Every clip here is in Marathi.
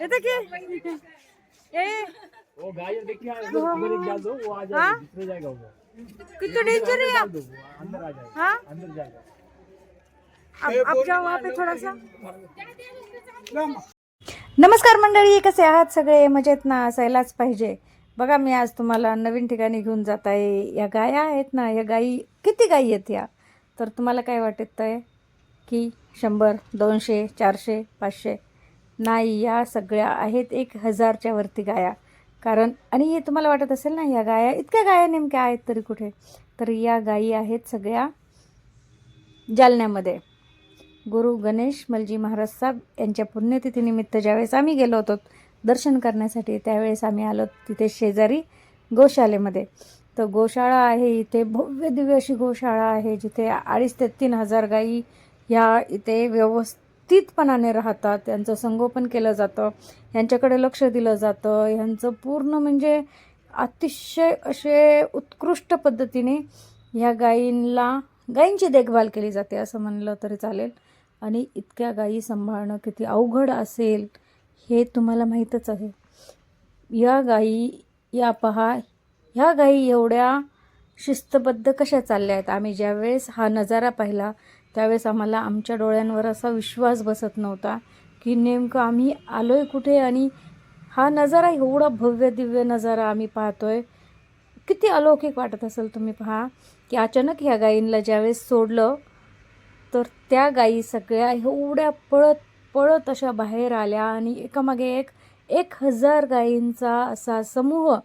येते की? ए. वो गाय देखिए उधर एक डाल दो वो आ हाँ? जाएगा दूसरे जाएगा वो। कितना डेंजर है वो अंदर आ जाएगा हाँ? अंदर जाएगा। अब अब जाओ वहाँ पे थोड़ा सा। नमस्कार मंडळी कसे आहात सगळे? मजेत ना? असायलाच पाहिजे. बघा मी आज तुम्हाला नवीन ठिकाणी घेऊन जात आहे. या गाया आहेत ना या गाई किती गाई आहेत या? तर तुम्हाला काय वाटत आहे की शंभर दोनशे चारशे पाचशे? नाही या सगळ्या आहेत एक हजारच्या वरती गाया. कारण आणि हे तुम्हाला वाटत असेल ना या गाया इतक्या गाया नेमक्या आहेत तरी कुठे? तर या गायी आहेत सगळ्या जालन्यामध्ये. गुरु गणेश मलजी महाराज साहेब यांच्या पुण्यतिथीनिमित्त ज्यावेळेस आम्ही गेलो होतो दर्शन करण्यासाठी त्यावेळेस आम्ही आलो तिथे शेजारी गोशालेमध्ये तर गोशाळा आहे इथे भव्य दिव्य अशी गोशाळा आहे जिथे अडीच ते तीन हजार गायी ह्या इथे व्यवस्थितपणाने राहतात त्यांचं संगोपन केलं जातं यांच्याकडे लक्ष दिलं जातं ह्यांचं पूर्ण म्हणजे अतिशय असे उत्कृष्ट पद्धतीने ह्या गायींना गायींची देखभाल केली जाते असं म्हणलं तरी चालेल. आणि इतक्या गायी सांभाळणं किती अवघड असेल हे तुम्हाला माहीतच आहे. या गायी या पहा ह्या गायी एवढ्या शिस्तबद्ध कशा चालल्या आहेत? आम्ही ज्यावेळेस हा नजारा पाहिला त्यावेळेस आम्हाला आमच्या डोळ्यांवर असा विश्वास बसत नव्हता की नेमकं आम्ही आलो आहे कुठे आणि हा नजारा एवढा भव्य दिव्य नजारा आम्ही पाहतोय. किती अलौकिक वाटत असेल तुम्ही पहा की अचानक ह्या गायींना ज्यावेळेस सोडलं तर त्या गायी सगळ्या एवढ्या पळत पळत अशा बाहेर आल्या आणि एकामागे एक एक हजार गायींचा असा समूह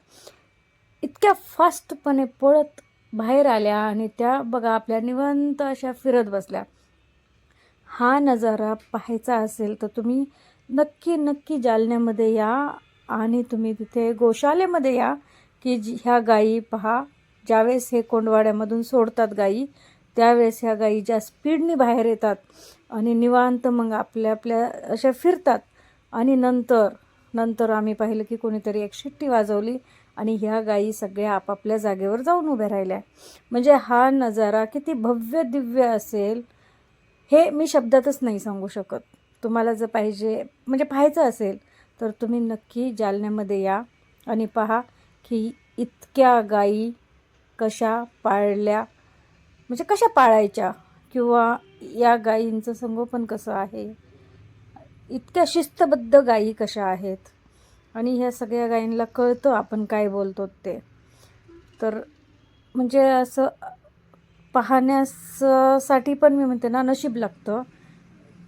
इतक्या फास्टपणे पळत बाहेर आल्या आणि त्या बघा आपल्या निवांत अशा फिरत बसल्या. हा नजारा पाहायचा असेल तर तुम्ही नक्की नक्की जालन्यामध्ये या आणि तुम्ही तिथे गोशालेमध्ये या की जी ह्या गायी पहा. ज्यावेळेस हे कोंडवाड्यामधून सोडतात गायी त्यावेळेस ह्या गायी ज्या स्पीडनी बाहेर येतात आणि निवांत मग आपल्या आपल्या अशा फिरतात. आणि नंतर नंतर आम्ही पाहिलं की कोणीतरी एक शिट्टी वाजवली. आणि ह्या गायी सगळ्या आपापल्या जागेवर जाऊन उभ्या राहिल्या. म्हणजे हा नजारा किती भव्य दिव्य असेल हे मी शब्दातच नाही सांगू शकत. तुम्हाला जर पाहिजे म्हणजे पाहायचं असेल तर तुम्ही नक्की जालन्यामध्ये या आणि पहा की इतक्या गायी कशा पाळल्या म्हणजे कशा पाळायच्या? किंवा या गायींचं संगोपन कसं आहे? इतक्या शिस्तबद्ध गायी कशा आहेत? आणि ह्या सगळ्या गायींना कळतं आपण काय बोलतो ते. तर म्हणजे असं पाहण्यासाठी पण मी म्हणते ना नशीब लागतं.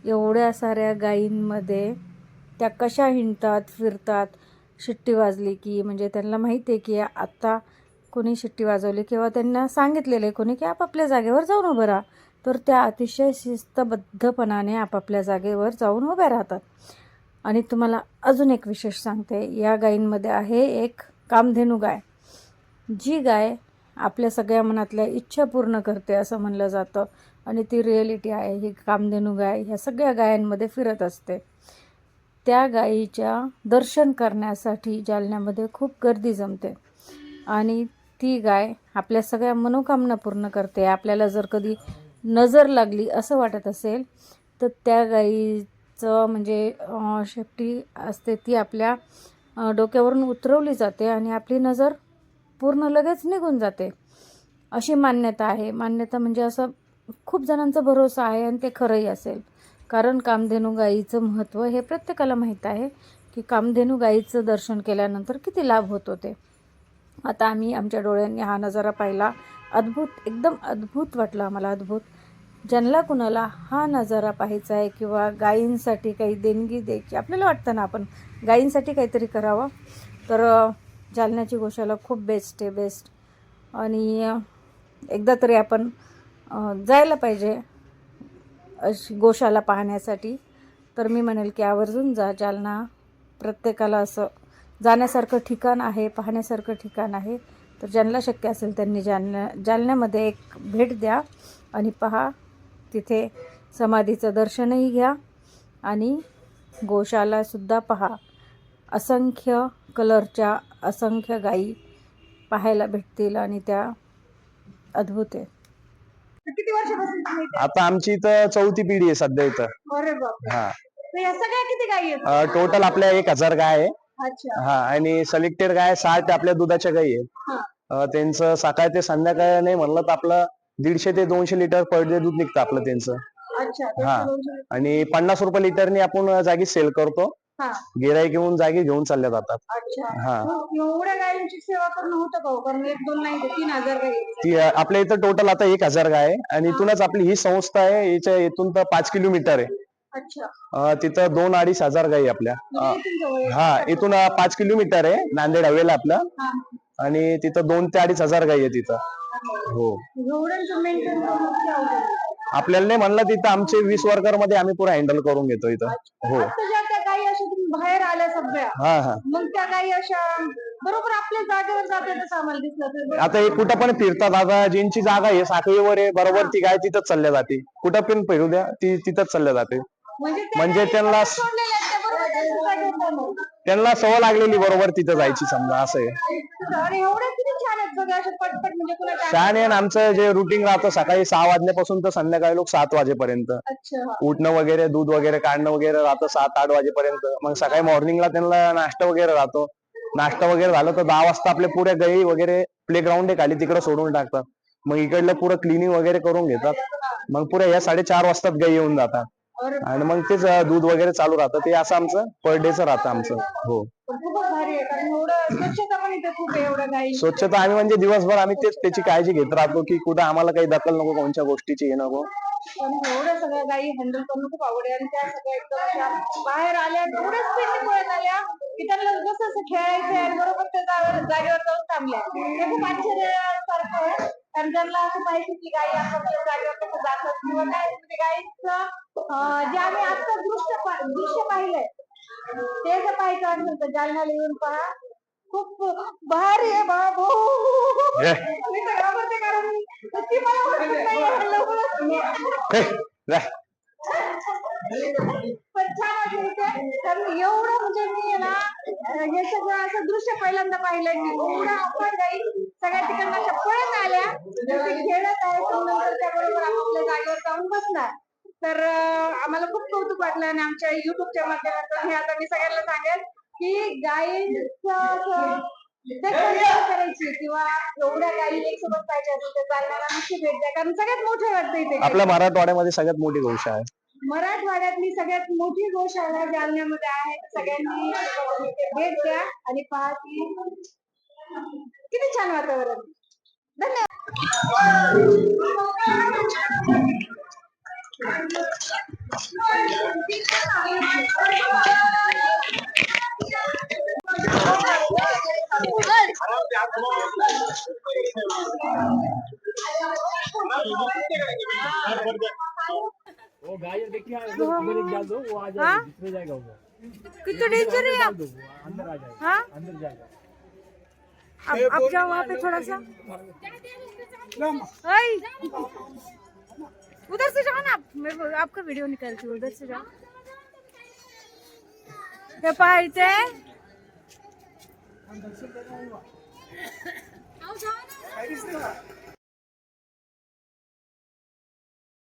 एवढ्या साऱ्या गायींमध्ये त्या कशा हिंडतात फिरतात शिट्टी वाजली की म्हणजे त्यांना माहिती आहे की आत्ता कोणी शिट्टी वाजवली किंवा त्यांना सांगितलेलं आहे कोणी की आपापल्या जागेवर जाऊन उभं राहा. तर त्या अतिशय शिस्तबद्धपणाने आपापल्या जागेवर जाऊन उभ्या राहतात. आणि तुम्हाला अजून एक विशेष सांगते. या गायींमध्ये आहे एक कामधेनू गाय. जी गाय आपल्या सगळ्या मनातल्या इच्छा पूर्ण करते असं म्हणलं जातं आणि ती रिॲलिटी आहे. ही कामधेनू गाय ह्या सगळ्या गायांमध्ये फिरत असते. त्या गायीच्या दर्शन करण्यासाठी जालन्यामध्ये खूप गर्दी जमते. आणि ती गाय आपल्या सगळ्या मनोकामना पूर्ण करते. आपल्याला जर कधी नजर लागली असं वाटत असेल तर त्या गायी चं म्हणजे शेपटी असते ती आपल्या डोक्यावरून उतरवली जाते आणि आपली नजर पूर्ण लगेच निघून जाते. अशी मान्यता आहे. मान्यता म्हणजे असं खूप जणांचा भरोसा आहे आणि ते खरंही असेल. कारण कामधेनू गाईचं महत्त्व हे प्रत्येकाला माहीत आहे की कामधेनू गाईचं दर्शन केल्यानंतर किती लाभ होतो ते आता आम्ही आमच्या डोळ्यांनी हा नजारा पाहिला. अद्भुत एकदम अद्भुत वाटला आम्हाला. अद्भुत ज्यांना कुणाला हा नजारा पाहायचा आहे किंवा गायींसाठी काही देणगी द्यायची आपल्याला वाटतं ना आपण गायींसाठी काहीतरी करावं. तर जालन्याची गोशाला खूप बेस्ट आहे बेस्ट आणि एकदा तरी आपण जायला पाहिजे अशी गोशाला पाहण्यासाठी. तर मी म्हणेल की आवर्जून जा. जालना प्रत्येकाला असं जाण्यासारखं ठिकाण आहे पाहण्यासारखं ठिकाण आहे. तर ज्यांना शक्य असेल त्यांनी जालन्या जालन्यामध्ये एक भेट द्या आणि पहा तिथे समाधीचं दर्शनही घ्या आणि गोशालासुद्धा पहा. असंख्य कलरच्या असंख्य गायी पाहायला भेटतील आणि त्या अद्भुत आहे किती वर्षापासून तुम्ही इथे? आता आमची इथं चौथी पिढी आहे सध्या इथं. अरे हा. तर या सगळ्या किती गायी आहेत? टोटल आपल्या एक हजार गाय आहे. अच्छा. हा आणि सिलेक्टेड गाय साठ आपल्या दुधाच्या गायी आहेत. हा. अं, त्यांचं सकाळ ते संध्याकाळ नाही म्हणलं तर आपलं दीडशे ते दोनशे लिटर पर डे दूध निघतं आपलं त्यांचं. अच्छा हा. आणि पन्नास रुपये लिटरनी आपण जागी सेल करतो. हा. गिराईक घेऊन जागी घेऊन चालले जातात. अच्छा. हा. एवढ्या गायींची सेवा करणं होतं का हो? कारण एक दोन नाही तीन हजार गायी आहेत. ती अं, आपल्या इथं टोटल आता एक हजार गाय आहे. आणि इथूनच आपली ही संस्था आहे. याच्या इथून तर पाच किलोमीटर आहे. अच्छा. अं, तिथं दोन अडीच हजार गाई आपल्या. म्हणजे इथून जवळ आहे. हा इथून अं, पाच किलोमीटर आहे. नांदेड हवेला आपलं. हा. आणि तिथं दोन ते अडीच हजार गाई आहे तिथं हो. आपल्याला नाही म्हणलं तिथं आमचे वीस वर्करमध्ये आम्ही पुरा हँडल करून घेतो इथं. हो. गायी अशा तुम्ही बाहेर आल्या सगळ्या हा हा. मग त्या गायी अशा बरोबर आपल्या जागेवर जाते तसं आम्हाला दिसलं आता हे कुठं पण फिरतात आता ज्यांची जागा आहे साखळीवर आहे बरोबर ती गाय तिथंच चालल्या जाते. कुठं पण फिरू द्या ती तिथंच चालल्या जाते. म्हणजे म्हणजे त्यांना- त्यांना सवय लागलेली बरोबर तिथं जायची समजा असं आहे. आणि एवढ्या किती छान आहेत पटपट म्हणजे कुणा छान आहे आमचं जे रुटीन राहतं सकाळी सहा वाजल्यापासून तर संध्याकाळी लोक सात वाजेपर्यंत. अच्छा हा. उठणं वगैरे दूध वगैरे काढणं वगैरे राहतं सात आठ वाजेपर्यंत. मग सकाळी मॉर्निंगला त्यांना नाश्ता वगैरे राहतो. नाश्ता वगैरे झालं तर दहा वाजता आपले पुऱ्या गाई वगैरे प्ले ग्राउंड आहे खाली तिकडे सोडून टाकतात. मग इकडलं पुरं क्लिनिंग वगैरे करून घेतात. मग पुऱ्या या साडेचार वाजताच गाई येऊन जातात. आणि मग तेच दूध वगैरे चालू राहतं. ते असं आमचं पर डेचं राहतं आमचं. हो. पण खूपच भारी आहे. कारण एवढं स्वच्छता पण इथे खूप आहे एवढ्या गायी स्वच्छता आम्ही म्हणजे दिवसभर आम्ही तेच त्याची काळजी घेत राहतो की कुठं आम्हाला काही दखल नको कोणत्या गोष्टीची हे नको. पण एवढ्या सगळ्या गायी हँडल करणं खूप आवड आहे. आणि त्या सगळ्या एकदम अशा बाहेर आल्या एवढ्या स्पीडने पळत आल्या की त्यांना जसं असं खेळायचं आहे आणि बरोबर त्या जागेवर जागेवर जाऊन थांबल्या. ते खूप आश्चर्यासारखं आहे. कारण त्यांना असं माहिती की गायी आपापल्या जागेवर कसं जातात किंवा काय म्हणजे गायीचं अं, जे आम्ही आता दृश्य दृश्य पाहिलंय ते जर पाहायचं असेल तर जालन्याला येऊन पहा खूप भारी आहे बाबू. मी तर घाबरते कारण ती मला. लवकरच. पण छान वाटलं इथे एवढं म्हणजे मी ना हे सगळं असं दृश्य पहिल्यांदा पाहिलं की एवढं आपण गाई सगळ्या तिकडनं अशा पळत आल्या ते खेळत आहे नंतर त्याबरोबर आपापल्या जागेवर जाऊन बसणार तर आम्हाला खूप कौतुक वाटलं आणि आमच्या युट्यूबच्या माध्यमातून हे आता मी सगळ्यांना सांगेल की गायींचं करायची? किंवा एवढ्या गायी एक सोबत पाहिजे असेल तर नक्की भेट द्या. कारण सगळ्यात मोठं वाटतं इथे आपल्या मराठवाड्यामध्ये सगळ्यात मोठी गोष्ट आहे. मराठवाड्यातली सगळ्यात मोठी गोशाळा जालन्यामध्ये आहे. सगळ्यांनी भेट द्या आणि पहा की किती छान वातावरण. धन्यवाद. वो गाजर देखिए उधर उधर एक डाल दो वो आ हाँ? जाएगा दूसरे जाएगा वो किती डेंजर है आप अंदर आ जाएगा हाँ? अंदर जाएगा अब अब जाओ वहाँ पे थोड़ा सा आई उधर से जाओ ना आप मेरे को आपका वीडियो निकालती हूँ उधर से जाओ. हे पहा इथे